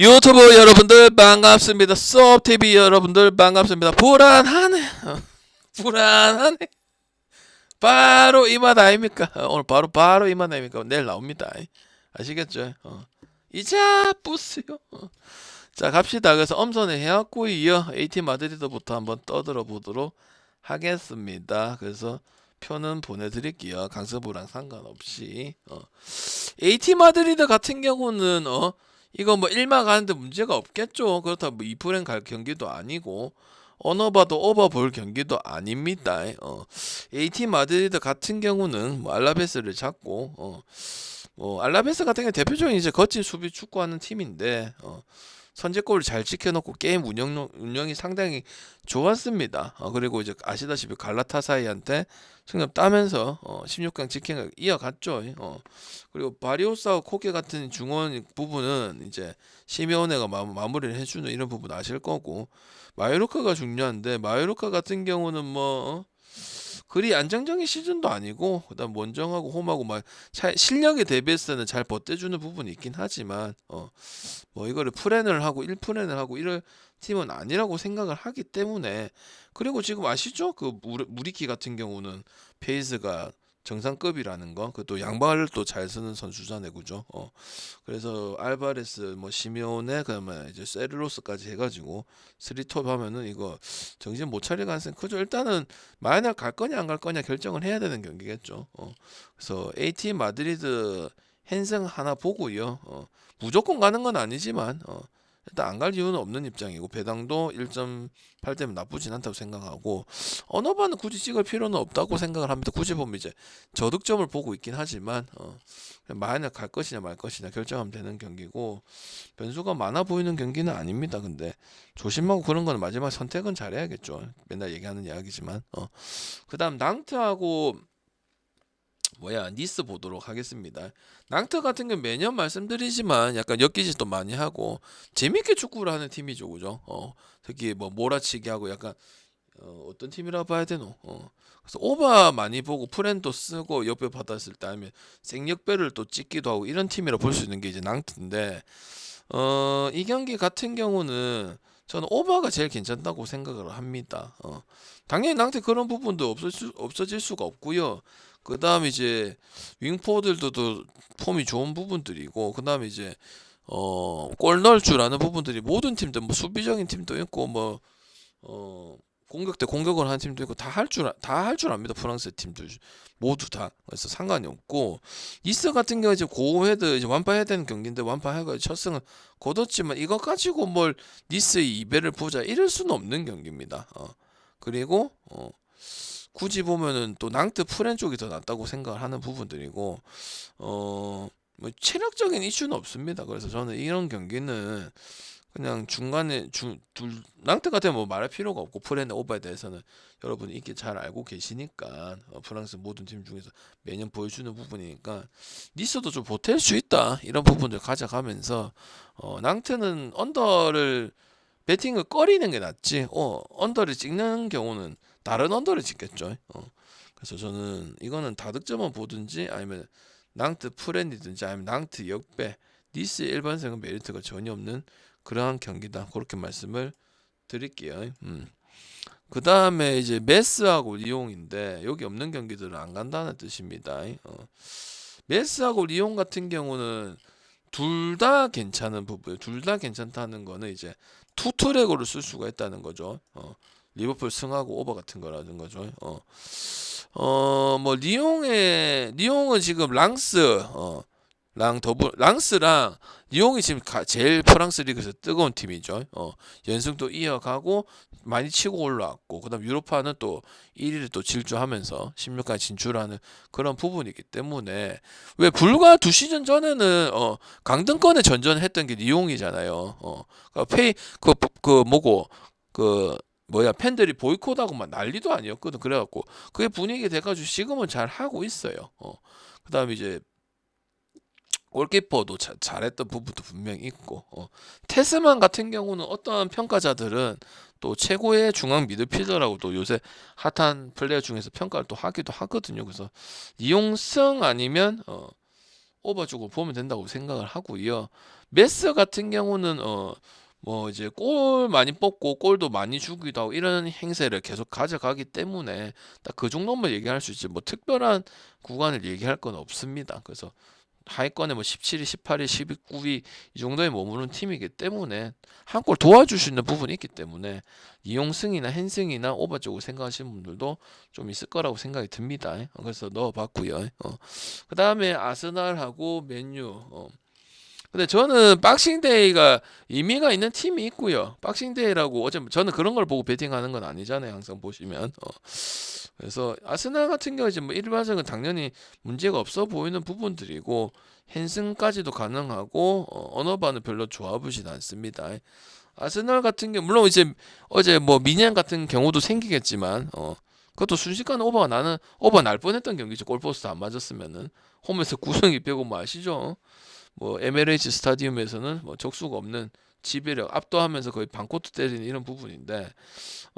유튜브 여러분들 반갑습니다. 썹TV 여러분들 반갑습니다. 불안하네. 어, 불안하네. 바로 이 맛 아닙니까? 어, 오늘 바로 바로 이 맛 아닙니까? 내일 나옵니다. 아시겠죠? 어. 이자 뿌스요. 어. 자 갑시다. 그래서 엄선을 해왔고 이어 AT 마드리드부터 한번 떠들어 보도록 하겠습니다. 그래서 표는 보내드릴게요. 강서부랑 상관없이. 어. AT 마드리드 같은 경우는 어 이거 뭐 1마 가는데 문제가 없겠죠. 그렇다고 뭐 2프랭 갈 경기도 아니고 언어바도 오버 볼 경기도 아닙니다. 어. AT 마드리드 같은 경우는 뭐 알라베스를 잡고 어. 뭐 알라베스 같은 경우 대표적인 이제 거친 수비 축구하는 팀인데 어. 선제골을 잘 지켜놓고 게임 운영 운영이 상당히 좋았습니다. 어, 그리고 이제 아시다시피 갈라타사이한테 승점 따면서 어, 16강 직행을 이어갔죠. 어. 그리고 바리오사와 코케 같은 중원 부분은 이제 시메오네가 마, 마무 리를 해주는 이런 부분 아실 거고 마요르카가 중요한데 마요르카 같은 경우는 뭐 어? 그리 안정적인 시즌도 아니고 그다음 원정하고 홈하고 막 차- 실력에 대비했을 때는 잘 버텨주는 부분이 있긴 하지만 어 뭐 이거를 프렌을 하고 1프렌을 하고 이럴 팀은 아니라고 생각을 하기 때문에 그리고 지금 아시죠? 그 무리, 무리키 같은 경우는 페이스가 정상급이라는 거, 그또 양발을 또 잘 쓰는 선수잖아요, 그죠? 어, 그래서 알바레스, 뭐 시메오네, 그다음에 이제 세르로스까지 해가지고 스리톱 하면은 이거 정신 못 차릴 가능성이 크죠. 일단은 만약 갈 거냐 안 갈 거냐 결정을 해야 되는 경기겠죠. 어, 그래서 AT 마드리드 핸승 하나 보고요. 어, 무조건 가는 건 아니지만 어, 일단 안 갈 이유는 없는 입장이고 배당도 1.8대면 나쁘진 않다고 생각하고 언어반은 굳이 찍을 필요는 없다고 생각을 합니다. 굳이 보면 이제 저득점을 보고 있긴 하지만 어, 만약 갈 것이냐 말 것이냐 결정하면 되는 경기고 변수가 많아 보이는 경기는 아닙니다. 근데 조심하고 그런 거는 마지막 선택은 잘해야겠죠. 맨날 얘기하는 이야기지만 어. 그다음 낭트하고 뭐야 니스 보도록 하겠습니다. 낭트 같은 경우 매년 말씀드리지만 약간 엮이지도 많이 하고 재밌게 축구를 하는 팀이죠, 그죠? 어, 특히 뭐 몰아치기 하고 약간 어, 어떤 팀이라 봐야 되노? 어. 그래서 오바 많이 보고 프렌도 쓰고 옆에 받았을 때 아니면 생역배를 또 찍기도 하고 이런 팀이라 볼 수 있는 게 이제 낭트인데 어, 이 경기 같은 경우는 저는 오바가 제일 괜찮다고 생각을 합니다. 어. 당연히 낭트 그런 부분도 없어질, 없어질 수가 없고요. 그 다음 이제 윙포들도 또 폼이 좋은 부분들이고 그 다음에 이제 어 골 넣을 줄 아는 부분들이 모든 팀들 뭐 수비적인 팀도 있고 뭐 어 공격 대 공격을 하는 팀도 있고 다 할 줄 다 할 줄 압니다. 프랑스 팀들 모두 다. 그래서 상관이 없고 니스 같은 경우 이제 고헤드 이제 완파해야 되는 경기인데 완파해가 첫 승을 거뒀지만 이거 가지고 뭘 니스의 이배를 보자 이럴 수는 없는 경기입니다. 어. 그리고 어 굳이 보면은 또 낭트 프렌 쪽이 더 낫다고 생각을 하는 부분들이고 어 뭐 체력적인 이슈는 없습니다. 그래서 저는 이런 경기는 그냥 중간에 주, 둘 낭트 같은 뭐 말할 필요가 없고 프렌의 오버에 대해서는 여러분이 이게 잘 알고 계시니까 어, 프랑스 모든 팀 중에서 매년 보여주는 부분이니까 니스도 좀 보탤 수 있다 이런 부분들 가져가면서 어 낭트는 언더를 배팅을 꺼리는 게 낫지 어 언더를 찍는 경우는 다른 언더를 찍겠죠. 어. 그래서 저는 이거는 다득점만 보든지 아니면 낭트 프렌이든지 아니면 낭트 역배 니스 일반생은 메리트가 전혀 없는 그러한 경기다. 그렇게 말씀을 드릴게요. 음. 그 다음에 이제 메스하고 리옹인데 여기 없는 경기들은 안 간다는 뜻입니다. 어. 메스하고 리옹 같은 경우는 둘 다 괜찮은 부분, 둘 다 괜찮다는 거는 이제 투 트랙으로 쓸 수가 있다는 거죠. 어. 리버풀 승하고 오버 같은 거라는 거죠. 어. 어, 뭐 리옹의 리옹은 지금 랑스 어. 랑 더블 랑스랑 리옹이 지금 가, 제일 프랑스 리그에서 뜨거운 팀이죠. 어. 연승도 이어가고 많이 치고 올라왔고 그다음 유로파는 또 1위를 또 질주하면서 16강 진출하는 그런 부분이기 때문에 왜 불과 두 시즌 전에는 어 강등권에 전전했던 게 리옹이잖아요. 어. 그러니까 페이 그, 그 뭐고 그 뭐야 팬들이 보이콧하고 막 난리도 아니었거든 그래갖고 그게 분위기 돼가지고 지금은 잘 하고 있어요 어 그다음에 이제 골키퍼도 자, 잘했던 부분도 분명히 있고 어. 테스만 같은 경우는 어떠한 평가자들은 또 최고의 중앙 미드필더라고 또 요새 핫한 플레이어 중에서 평가를 또 하기도 하거든요 그래서 이용승 아니면 어 오버 쪽으로 보면 된다고 생각을 하고요. 메스 같은 경우는 어 뭐 이제 골 많이 뽑고 골도 많이 주기도 하고 이런 행세를 계속 가져가기 때문에 딱 그 정도만 얘기할 수 있지 뭐 특별한 구간을 얘기할 건 없습니다. 그래서 하위권에 뭐 17위, 18위, 19위 이 정도에 머무는 팀이기 때문에 한 골 도와줄 수 있는 부분이 있기 때문에 이용승이나 헨승이나 오버 쪽을 생각하시는 분들도 좀 있을 거라고 생각이 듭니다. 어, 그래서 넣어봤고요. 어. 그 다음에 아스날하고 맨유. 어. 근데 저는 박싱데이가 의미가 있는 팀이 있고요. 박싱데이라고 어제 저는 그런 걸 보고 베팅하는 건 아니잖아요. 항상 보시면. 어. 그래서 아스날 같은 경우 이제 뭐 일반적은 당연히 문제가 없어 보이는 부분들이고 헨슨까지도 가능하고 어, 언어반은 별로 좋아 보진 않습니다. 아스날 같은 경우 물론 이제 어제 뭐 미니안 같은 경우도 생기겠지만 어 그것도 순식간에 오버가 나는 오버 날 뻔했던 경기죠. 골포스트 안 맞았으면은 홈에서 구성이 빼고 뭐 아시죠? 뭐 MLH 스타디움에서는 뭐 적수가 없는 지배력 압도하면서 거의 반코트 때리는 이런 부분인데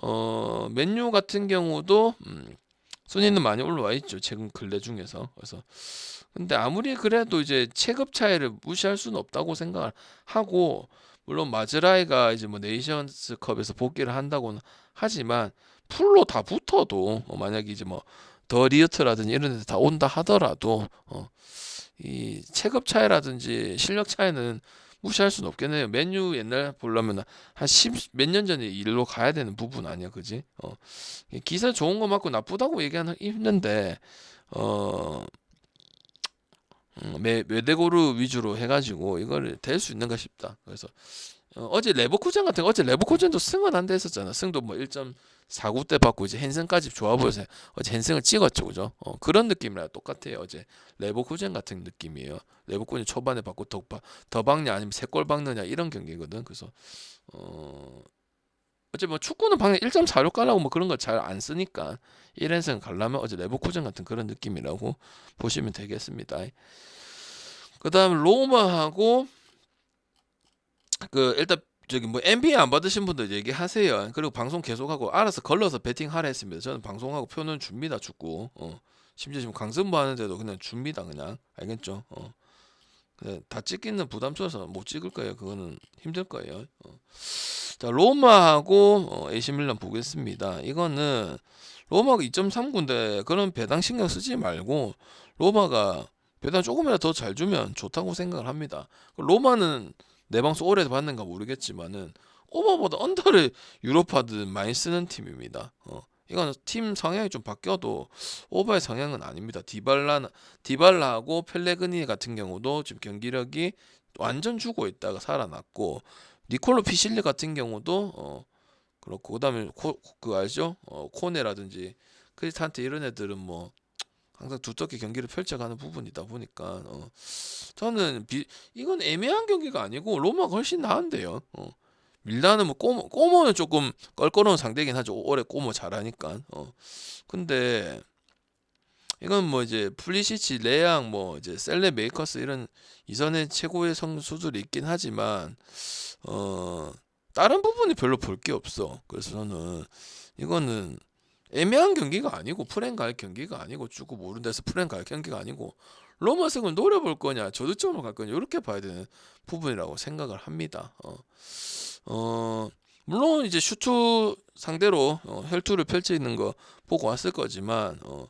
어 맨유 같은 경우도 음, 순위는 많이 올라와 있죠 최근 근래 중에서. 그래서 근데 아무리 그래도 이제 체급 차이를 무시할 수는 없다고 생각을 하고 물론 마즈라이가 이제 뭐 네이션스컵에서 복귀를 한다고는 하지만 풀로 다 붙어도 어, 만약에 이제 뭐 더 리어트라든지 이런 데서 다 온다 하더라도 어, 이 체급 차이라든지 실력 차이는 무시할 수는 없겠네요. 맨유 옛날 보려면 한10몇년 전에 일로 가야 되는 부분 아니야, 그지? 어, 기사 좋은 거 맞고 나쁘다고 얘기하는 힘든데 어. 음, 메, 메데고르 위주로 해가지고 이거를 될수 있는가 싶다. 그래서 어, 제 레버쿠젠 같은 거 어제 레버쿠젠도 승은 안 됐었잖아. 승도 뭐 1.49대 받고 이제 헨승까지 좋아 보여서 어제 헨승을 찍었죠, 그죠? 어, 그런 느낌이랑 똑같아요. 어제 레버쿠젠 같은 느낌이에요. 레버쿠젠 초반에 받고 더, 바- 더 박냐 아니면 세 골 박느냐 이런 경기거든. 그래서 어, 어제 뭐 축구는 방금 1.46 가라고 뭐 그런 거잘안 쓰니까 1연승 가려면 어제 레버쿠젠 같은 그런 느낌이라고 보시면 되겠습니다. 그 다음 로마하고 그 일단 저기 뭐 NBA 안 받으신 분들 얘기하세요. 그리고 방송 계속하고 알아서 걸러서 베팅하라 했습니다. 저는 방송하고 표는 줍니다 축구. 어. 심지어 지금 강승부 하는데도 그냥 줍니다 그냥 알겠죠? 어. 다 찍기는 부담스러워서 못 찍을 거예요. 그거는 힘들 거예요. 어. 자 로마하고 어, AC 밀란 보겠습니다. 이거는 로마가 2.39인데 그런 배당 신경 쓰지 말고 로마가 배당 조금이라도 더 잘 주면 좋다고 생각을 합니다. 로마는 내 방송 오래 봤는가 모르겠지만은 오버보다 언더를 유로파들 많이 쓰는 팀입니다. 어. 이건 팀 성향이 좀 바뀌어도 오버의 성향은 아닙니다. 디발라 디발라하고 펠레그니 같은 경우도 지금 경기력이 완전 죽어 있다가 살아났고 니콜로 피실리 같은 경우도 어 그렇고 그다음에 코, 그 알죠? 어 코네라든지 크리스탄테 이런 애들은 뭐 항상 두텁게 경기를 펼쳐가는 부분이다 보니까 어 저는 비, 이건 애매한 경기가 아니고 로마가 훨씬 나은데요. 어. 밀라는 뭐 꼬모, 꼬모는 조금 껄끄러운 상대긴 하죠. 올해 꼬모 잘하니까. 어. 근데 이건 뭐 이제 플리시치, 레앙, 뭐 이제 셀레 메이커스 이런 이전에 최고의 선수들이 있긴 하지만 어 다른 부분이 별로 볼 게 없어. 그래서 저는 이거는 애매한 경기가 아니고 프랭 갈 경기가 아니고 축구 모르는 데서 프랭 갈 경기가 아니고 로마 승을 노려볼 거냐 저득점을 갈 거냐 이렇게 봐야 되는 부분이라고 생각을 합니다. 어, 어 물론 이제 슈트 상대로 어, 혈투를 펼쳐 있는 거 보고 왔을 거지만 어,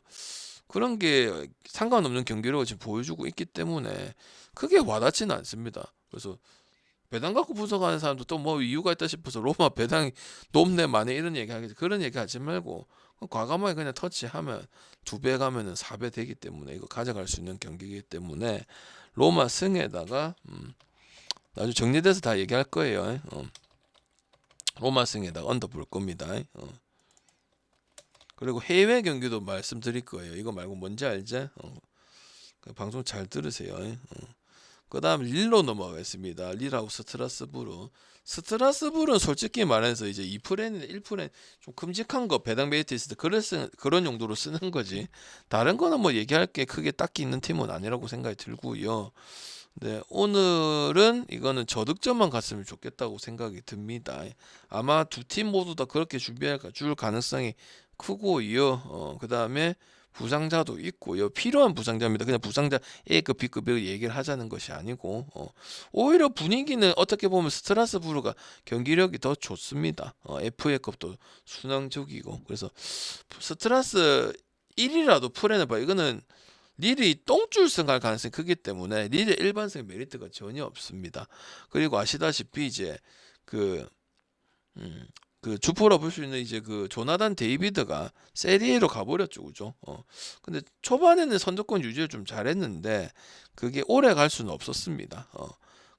그런 게 상관없는 경기로 지금 보여주고 있기 때문에 크게 와닿지는 않습니다. 그래서 배당 갖고 분석하는 사람도 또 뭐 이유가 있다 싶어서 로마 배당이 높네 많네 이런 얘기 하겠지 그런 얘기 하지 말고 과감하게 그냥 터치하면 두 배 가면은 4배 되기 때문에 이거 가져갈 수 있는 경기이기 때문에 로마 승에다가 음, 나중에 정리돼서 다 얘기할 거예요. 어. 로마 승에다가 언더 볼 겁니다. 어. 그리고 해외 경기도 말씀드릴 거예요. 이거 말고 뭔지 알지? 어. 그 방송 잘 들으세요. 어. 그 다음 릴로 넘어가겠습니다. 릴하고 스트라스부르. 스트라스부르는 솔직히 말해서 이제 2프렌이나 1프렌 좀 큼직한 거 배당 베이트 있을 때 그런, 쓰, 그런 용도로 쓰는 거지. 다른 거는 뭐 얘기할 게 크게 딱히 있는 팀은 아니라고 생각이 들고요. 네, 오늘은 이거는 저득점만 갔으면 좋겠다고 생각이 듭니다. 아마 두 팀 모두 다 그렇게 준비할 줄 가능성이 크고요. 어, 그 다음에 부상자도 있고요. 필요한 부상자입니다. 그냥 부상자 A급, B급을 얘기를 하자는 것이 아니고 어, 오히려 분위기는 어떻게 보면 스트라스부르가 경기력이 더 좋습니다. 어, FA급도 순항적이고 그래서 스트라스 1이라도 풀어내 봐. 이거는 릴이 똥줄 갈 가능성이 크기 때문에 릴의 일반성 메리트가 전혀 없습니다. 그리고 아시다시피 이제 그 음, 그 주포라 볼 수 있는 이제 그 조나단 데이비드가 세리에로 가버렸죠, 그죠? 어. 근데 초반에는 선두권 유지를 좀 잘했는데 그게 오래 갈 수는 없었습니다. 어.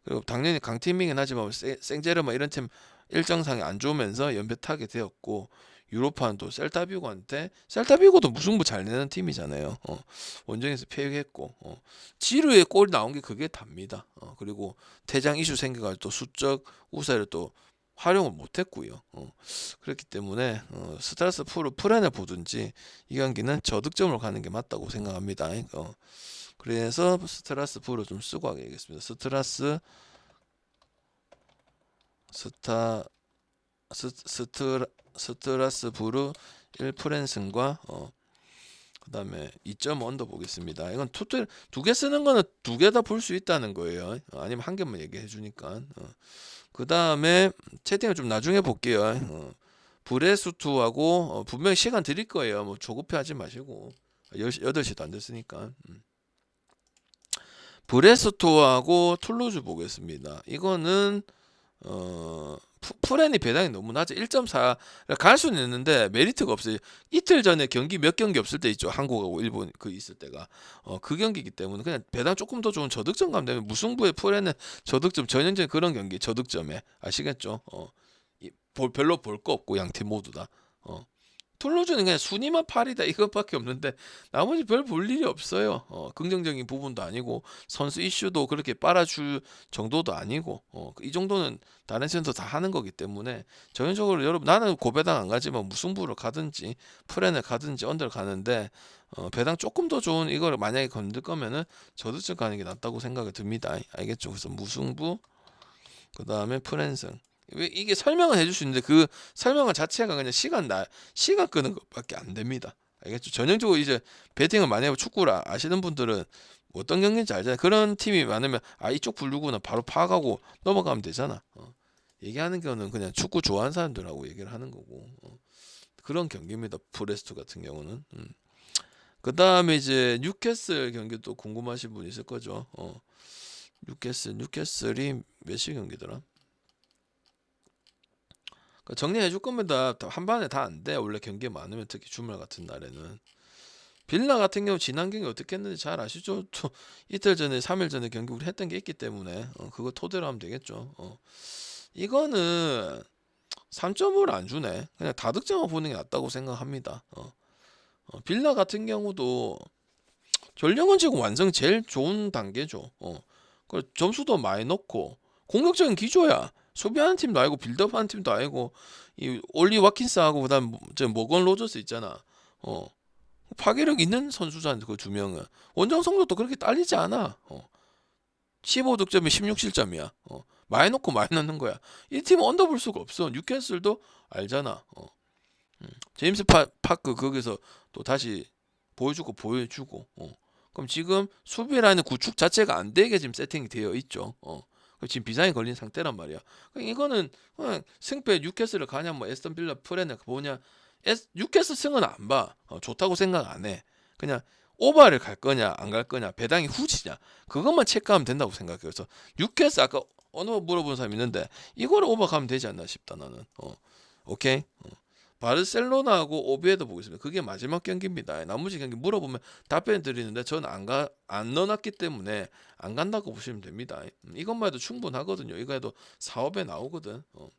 그리고 당연히 강팀이긴 하지만 세- 생제르마 이런 팀 일정상이 안 좋으면서 연패 타게 되었고 유로파는 또 셀타비고한테 셀타비고도 무승부 잘 내는 팀이잖아요. 어. 원정에서 패했고 어. 지루에 골 나온 게 그게 답니다. 어. 그리고 퇴장 이슈 생겨가지고 또 수적 우세를 또 활용을 못했고요. 어, 그렇기 때문에 어, 스트라스 풀을 풀어내 보든지 이 경기는 저득점으로 가는 게 맞다고 생각합니다. 어, 그래서 스트라스 풀을 좀 쓰고 하겠습니다. 스트라스 스타 스, 스트라 스트라스 부르 1프랜슨과 어, 그 다음에 2점 언더 보겠습니다. 이건 토탈 두개 쓰는 거는 두 개 다 볼 수 있다는 거예요. 어, 아니면 한 개만 얘기해 주니까. 어. 그 다음에 채팅을 좀 나중에 볼게요. 어. 브레수투하고 어, 분명히 시간 드릴 거예요. 뭐 조급해 하지 마시고 10시, 8시도 안 됐으니까. 음. 브레스토하고 툴루즈 보겠습니다. 이거는 어 푸- 프렌이 배당이 너무 낮아 1.4갈 수는 있는데 메리트가 없어요. 이틀 전에 경기 몇 경기 없을 때 있죠. 한국하고 일본 그 있을 때가 어 그 경기이기 때문에 그냥 배당 조금 더 좋은 저득점 감 되면 무승부의 프렌은 저득점 전형적인 그런 경기 저득점에 아시겠죠? 어 이- 볼- 별로 볼 거 없고 양 팀 모두 다. 어 툴루즈는 그냥 순위만 8이다 이것밖에 없는데 나머지 별 볼 일이 없어요. 어, 긍정적인 부분도 아니고 선수 이슈도 그렇게 빨아줄 정도도 아니고 어, 이 정도는 다른 센터 다 하는 거기 때문에 전형적으로 여러분 나는 고배당 안 가지만 무승부로 가든지 프렌을 가든지 언더를 가는데 어, 배당 조금 더 좋은 이걸 만약에 건들 거면은 저도쯤 가는 게 낫다고 생각이 듭니다. 알겠죠? 그래서 무승부 그 다음에 프렌승 왜 이게 설명은 해줄 수 있는데 그 설명은 자체가 그냥 시간 나 시간 끄는 것밖에 안 됩니다. 알겠죠? 전형적으로 이제 배팅을 많이 하고 축구를 아- 아시는 분들은 어떤 경기인지 알잖아요. 그런 팀이 많으면 아 이쪽 분류구나 바로 파악하고 넘어가면 되잖아. 어. 얘기하는 거는 그냥 축구 좋아하는 사람들하고 얘기를 하는 거고 어. 그런 경기입니다. 브레스트 같은 경우는. 음. 그 다음에 이제 뉴캐슬 경기도 궁금하신 분 있을 거죠. 어. 뉴캐슬 뉴캐슬이 몇 시 경기더라? 그 정리해 줄 겁니다. 다한 번에 다 안 돼. 원래 경기 많으면 특히 주말 같은 날에는. 빌라 같은 경우 지난 경기 어떻게 했는지 잘 아시죠? 또 이틀 전에 3일 전에 경기 우리 했던 게 있기 때문에 어, 그거 토대로 하면 되겠죠. 어. 이거는 3점을 안 주네. 그냥 다득점을 보는 게 낫다고 생각합니다. 어. 어, 빌라 같은 경우도 전력은 지금 완성 제일 좋은 단계죠. 어. 그 점수도 많이 넣고 공격적인 기조야. 수비하는 팀도 아니고 빌드업하는 팀도 아니고 이 올리 와킨스하고 그다음 뭐- 저 모건 로저스 있잖아. 어. 파괴력 있는 선수잖아 그 두 명은 원정 성적도 그렇게 딸리지 않아. 어. 15득점에 16실점이야. 어. 많이 넣고 많이 넣는 거야. 이 팀은 언더 볼 수가 없어. 뉴캐슬도 알잖아. 어. 음. 제임스 파, 파크 거기서 또 다시 보여주고 보여주고. 어. 그럼 지금 수비 라인의 구축 자체가 안 되게 지금 세팅이 되어 있죠. 어. 그럼 지금 비상이 걸린 상태란 말이야. 그러니까 이거는 그냥 승패 뉴캐슬을 가냐 뭐 에스턴 빌라 프레네 뭐냐 에스, 뉴캐슬 승은 안 봐. 어, 좋다고 생각 안 해. 그냥 오바를 갈 거냐 안 갈 거냐 배당이 후지냐 그것만 체크하면 된다고 생각해요. 그래서 뉴캐슬 아까 어느 물어본 사람 있는데 이거를 오바 가면 되지 않나 싶다 나는. 어. 오케이. 어. 바르셀로나하고 오비에도 보겠습니다. 그게 마지막 경기입니다. 나머지 경기 물어보면 답변 드리는데 저는 안가안 넣어놨기 때문에 안 간다고 보시면 됩니다. 음, 이것만 해도 충분하거든요. 이거 해도 사업에 나오거든. 어.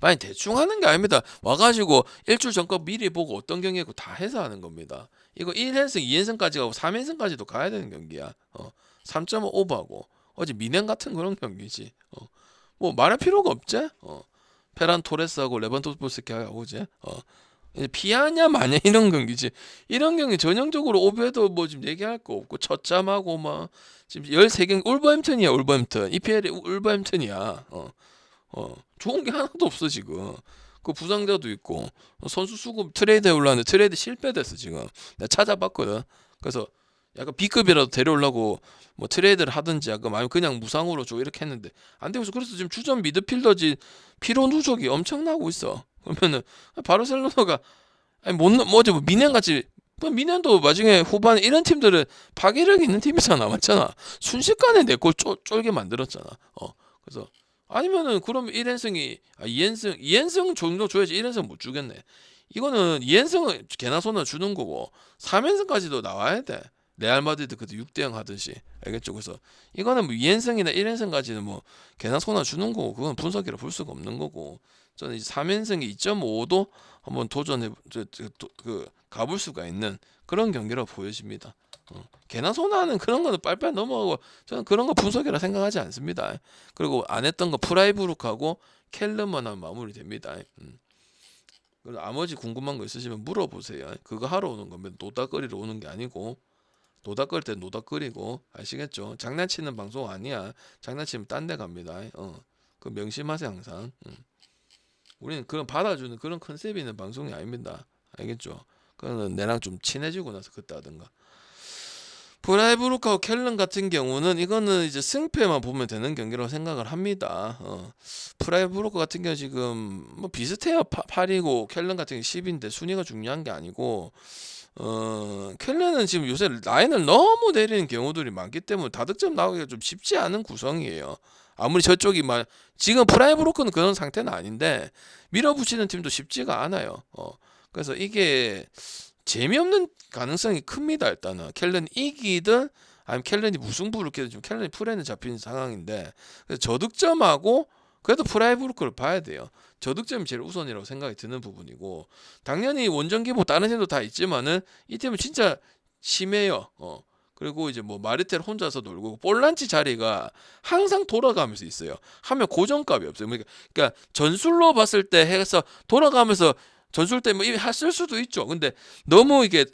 많이 대충 하는 게 아닙니다. 와가지고 일주일 전거 미리 보고 어떤 경기고 다 해서 하는 겁니다. 이거 1연승, 2연승까지 가고 3연승까지도 가야 되는 경기야. 어. 3.5 오버하고 어제 미넨 같은 그런 경기지. 어. 뭐 말할 필요가 없지. 어. 페란 토레스하고 레반토스키하고 오지. 어. 이제 피하냐 마냐 이런 경기지. 이런 경기 전형적으로 오베도 뭐 지금 얘기할 거 없고 첫잠하고 막 지금 13경기 울버햄튼이야 울버햄튼. EPL이 울버햄튼이야. 어. 어. 좋은 게 하나도 없어 지금. 그 부상자도 있고 선수 수급 트레이드에 올라왔는데 트레이드 실패됐어 지금. 내가 찾아봤거든. 그래서 약간 B급이라도 데려오려고 뭐 트레이드를 하든지 약간 아니면 그냥 무상으로 줘 이렇게 했는데 안 되고 있어. 그래서 지금 주전 미드필더지 피로 누적이 엄청나고 있어. 그러면은 바르셀로나가 아니 못 넣- 뭐지 뭐 미넨 같이 뭐 미넨도 나중에 후반에 이런 팀들은 파괴력 있는 팀이잖아 맞잖아. 순식간에 내골 쫄게 만들었잖아. 어. 그래서 아니면은 그럼 1연승이 아 2연승 2연승 정도 줘야지 1연승 못 주겠네. 이거는 2연승은 개나 소나 주는 거고 3연승까지도 나와야 돼 레알 마드리드 그때 6대 0 하듯이 알겠죠 그래서 이거는 뭐 2연승이나 1연승까지는 뭐 개나 소나 주는 거고 그건 분석이라 볼 수가 없는 거고 저는 이제 3연승이 2.5도 한번 도전해 저, 저, 도- 그 가볼 수가 있는 그런 경기라고 보여집니다. 어. 개나 소나는 그런 거는 빨빨 넘어가고 저는 그런 거 분석이라 생각하지 않습니다. 그리고 안 했던 거 프라이브룩하고 하면 마무리됩니다. 음. 그리고 나머지 궁금한 거 있으시면 물어보세요. 그거 하러 오는 거면 노닥거리러 오는 게 아니고 노닥거릴 때 노닥거리고 아시겠죠? 장난치는 방송 아니야. 장난치면 딴 데 갑니다. 어. 그 명심하세요 항상. 음. 우리는 그런 받아주는 그런 컨셉이 있는 방송이 아닙니다. 알겠죠? 그거는 내랑 좀 친해지고 나서 그때 하든가. 브라이브루크하고 켈런 같은 경우는 이거는 이제 승패만 보면 되는 경기라고 생각을 합니다. 어. 프라이브루크 같은 경우 지금 뭐 비슷해요. 8이고 켈런 같은 경우 10인데 순위가 중요한 게 아니고 어, 켈런은 지금 요새 라인을 너무 내리는 경우들이 많기 때문에 다득점 나오기가 좀 쉽지 않은 구성이에요. 아무리 저쪽이 막 지금 프라이 브로크는 그런 상태는 아닌데 밀어붙이는 팀도 쉽지가 않아요. 어. 그래서 이게 재미없는 가능성이 큽니다. 일단은 켈런이 이기든 아니면 켈런이 무승부를 깨든 지금 켈런이 프레는 잡힌 상황인데 그래서 저득점하고 그래도 프라이브로크를 봐야 돼요. 저득점이 제일 우선이라고 생각이 드는 부분이고 당연히 원정기 뭐 다른 팀도 다 있지만은 이 팀은 진짜 심해요. 어. 그리고 이제 뭐 마르텔 혼자서 놀고 볼란치 자리가 항상 돌아가면서 있어요. 하면 고정값이 없어요. 그러니까, 그러니까 전술로 봤을 때 해서 돌아가면서 전술 때문에 쓸 수도 있죠. 근데 너무 이게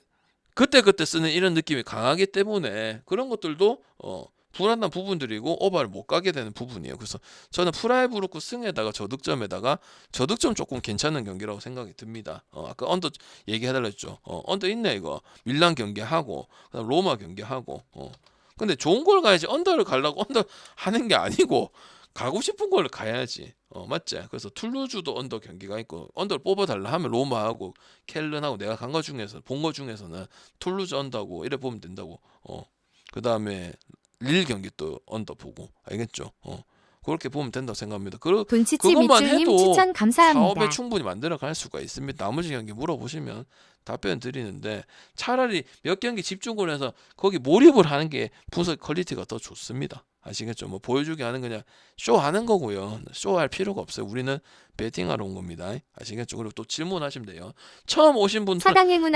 그때 그때 쓰는 이런 느낌이 강하기 때문에 그런 것들도 어 불안한 부분들이고 오버를 못 가게 되는 부분이에요. 그래서 저는 프라이브루크 승에다가 저득점에다가 저득점 조금 괜찮은 경기라고 생각이 듭니다. 어, 아까 언더 얘기해달라 했죠. 어, 언더 있네 이거 밀란 경기하고 그다음 로마 경기하고. 어. 근데 좋은 걸 가야지 언더를 가려고 언더 하는 게 아니고 가고 싶은 걸 가야지. 어 맞지? 그래서 툴루즈도 언더 경기가 있고 언더를 뽑아달라 하면 로마하고 켈른하고 내가 간 거 중에서 본 거 중에서는 툴루즈 언더고 이래 보면 된다고. 어 그 다음에 릴 경기 또 언더 보고 알겠죠? 어 그렇게 보면 된다고 생각합니다. 그 그것만 해도 추천 감사합니다. 사업에 충분히 만들어 갈 수가 있습니다. 나머지 경기 물어보시면 답변 드리는데 차라리 몇 경기 집중을 해서 거기 몰입을 하는 게 분석 퀄리티가 더 좋습니다. 아시겠죠? 뭐 보여주기 하는 그냥 쇼 하는 거고요. 쇼 할 필요가 없어요. 우리는 베팅하러 온 겁니다. 아시겠죠? 그리고 또 질문하시면 돼요. 처음 오신 분들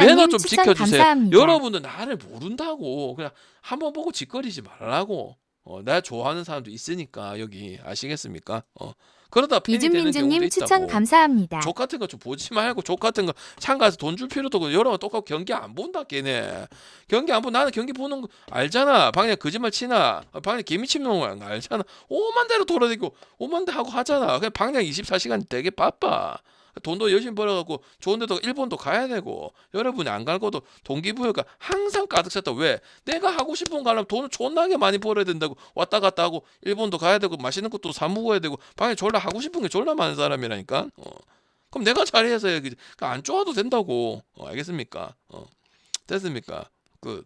매너 좀 지켜주세요. 감사합니다. 여러분들 나를 모른다고 그냥 한번 보고 짓거리지 말라고. 어, 내가 좋아하는 사람도 있으니까 여기 아시겠습니까? 어, 그러다 팬이 되는 경우도 있다고. 추천 감사합니다. 족 같은 거 좀 보지 말고 족 같은 거 참가해서 돈 줄 필요도 없고 여러분 똑같고 경기 안 본다 걔네. 경기 안 보 나는 경기 보는 거 알잖아. 방에 거짓말 치나. 방에 개미침 놓은 거 알잖아. 오만 대로 돌아다니고 오만 대 하고 하잖아. 그냥 방장 24시간 되게 바빠 돈도 열심히 벌어갖고 좋은 데도 일본도 가야 되고 여러분이 안 갈고도 동기부여가 항상 가득 찼다 왜 내가 하고 싶은 거 하려면 돈을 존나게 많이 벌어야 된다고 왔다 갔다 하고 일본도 가야 되고 맛있는 것도 사 먹어야 되고 방에 졸라 하고 싶은 게 졸라 많은 사람이라니까 어. 그럼 내가 잘해서 해야지. 그러니까 안 좋아도 된다고. 어, 알겠습니까? 어. 됐습니까? 그